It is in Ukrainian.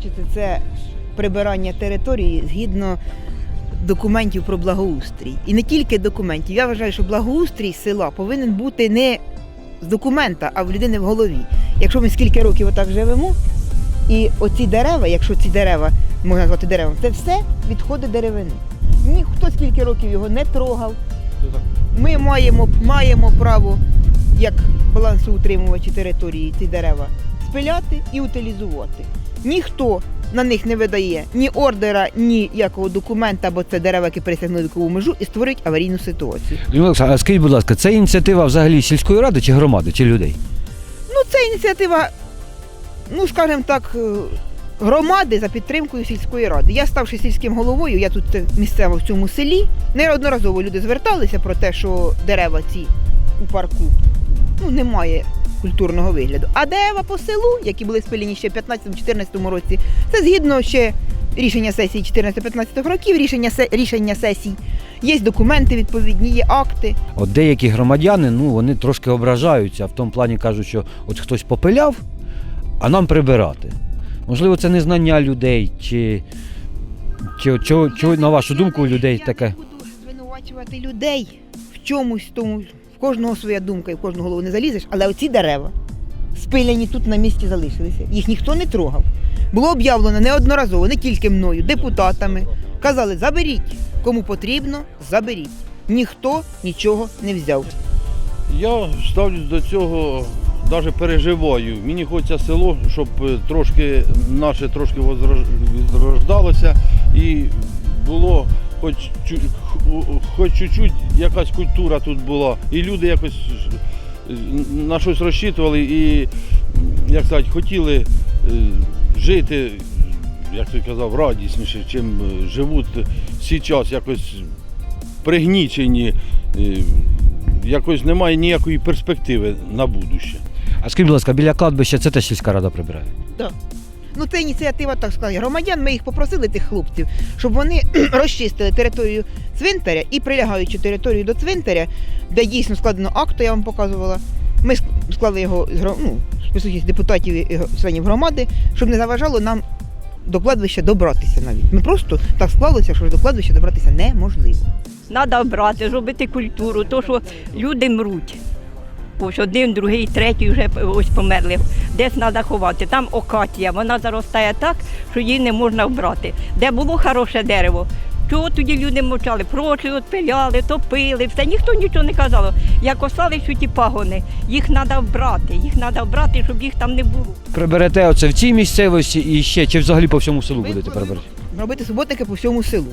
бачите, це прибирання території згідно документів про благоустрій. І не тільки документів. Я вважаю, що благоустрій села повинен бути не з документа, а в людини в голові. Якщо ми скільки років отак живемо, і оці дерева, якщо ці дерева можна назвати деревом, це все відходи деревини. Ніхто скільки років його не трогав. Ми маємо, маємо право, як балансоутримувачі території, ці дерева спиляти і утилізувати. Ніхто на них не видає ні ордера, ні якого документа, бо це дерева, які пересягнули вікову межу і створюють аварійну ситуацію. Олександровна, а скажіть, будь ласка, це ініціатива взагалі сільської ради чи громади, чи людей? Ну, це ініціатива, ну скажімо так, е, громади за підтримкою сільської ради. Я ставши сільським головою, я тут е, місцево в цьому селі. Неодноразово люди зверталися про те, що дерева ці у парку ну, немає культурного вигляду. А дерева по селу, які були спилені ще в 15-14 році, це згідно ще рішення сесії 14-15 років, рішення, рішення сесій. Є документи відповідні, є акти. От деякі громадяни, ну вони трошки ображаються, в тому плані кажуть, що от хтось попиляв, а нам прибирати. Можливо, це незнання людей, чи, чи, чи, чи на вашу думку у людей я таке. не буду звинувачувати людей в чомусь тому. Кожного своя думка і в кожну голову не залізеш, але оці дерева спиляні тут на місці залишилися. Їх ніхто не трогав. Було об'явлено неодноразово, не тільки мною, депутатами. Казали, заберіть, кому потрібно, заберіть. Ніхто нічого не взяв. Я ставлюсь до цього, навіть переживаю. Мені хочеться село, щоб е, трошки наше трошки відрождалося і було хоч, хоч чуть-чуть якась культура тут була. І люди якось е, на щось розчитували і, як сказати, хотіли е, жити, як ти казав, радісніше, чим е, живуть зараз якось пригнічені. Якось немає ніякої перспективи на будуще. А скажіть, будь ласка, біля кладбища це теж сільська рада прибирає. Ну, це ініціатива, так сказати, громадян. Ми їх попросили, тих хлопців, щоб вони розчистили територію цвинтаря і прилягаючу територію до цвинтаря, де дійсно складено акт, я вам показувала. Ми склали його ну, з депутатів і членів громади, щоб не заважало нам до кладбища добратися навіть. Ми просто так склалося, що до кладбища добратися неможливо. Треба брати, зробити культуру, то що люди мруть. Ось один, другий, третій вже ось померли. Десь треба ховати. Там окатія, вона заростає так, що її не можна вбрати. Де було хороше дерево, чого тоді люди мовчали? Прочі отпиляли, топили, все, ніхто нічого не казав. Як остались ті пагони, їх треба вбрати, їх треба вбрати, щоб їх там не було. Приберете оце в цій місцевості і ще, чи взагалі по всьому селу будете прибирати? Робити суботники по всьому селу.